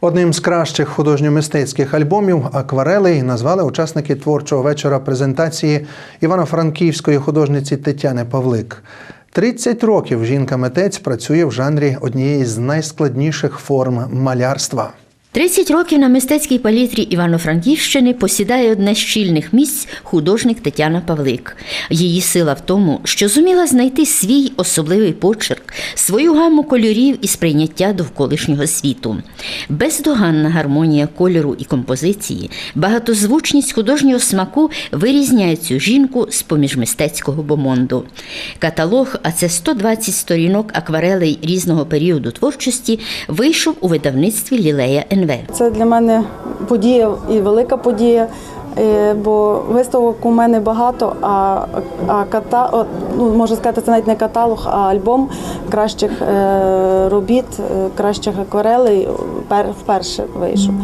Одним з кращих художньо-мистецьких альбомів акварелей назвали учасники творчого вечора презентації івано-франківської художниці Тетяни Павлик. 30 років жінка-митець працює в жанрі однієї з найскладніших форм малярства. 30 років на мистецькій палітрі Івано-Франківщини посідає одне з щільних місць художник Тетяна Павлик. Її сила в тому, що зуміла знайти свій особливий почерк, свою гаму кольорів і сприйняття довколишнього світу. Бездоганна гармонія кольору і композиції, багатозвучність художнього смаку вирізняють цю жінку з поміж мистецького бомонду. Каталог, а це 120 сторінок акварелей різного періоду творчості, вийшов у видавництві Лілея НВ. Це для мене подія і велика подія, е, бо виставок у мене багато, а, а ката, ну, можна сказати, це навіть не каталог, а альбом кращих е, робіт, е, кращих акварелей пер, вперше вийшов.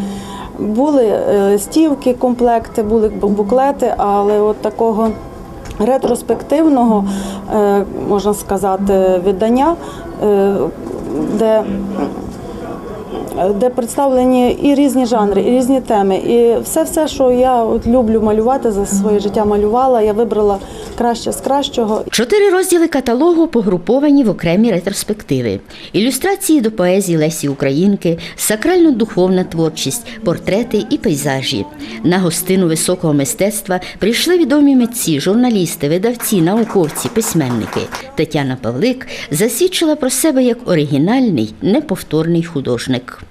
Були стівки, комплекти, були буклети, але от такого ретроспективного, можна сказати, видання, де де представлені і різні жанри, і різні теми. І все, все, що я от люблю малювати за своє життя малювала, я вибрала краще з кращого. Чотири розділи каталогу погруповані в окремі ретроспективи: ілюстрації до поезії Лесі Українки, сакрально-духовна творчість, портрети і пейзажі. На гостину високого мистецтва прийшли відомі митці, журналісти, видавці, науковці, письменники. Тетяна Павлик засвідчила про себе як оригінальний, неповторний художник.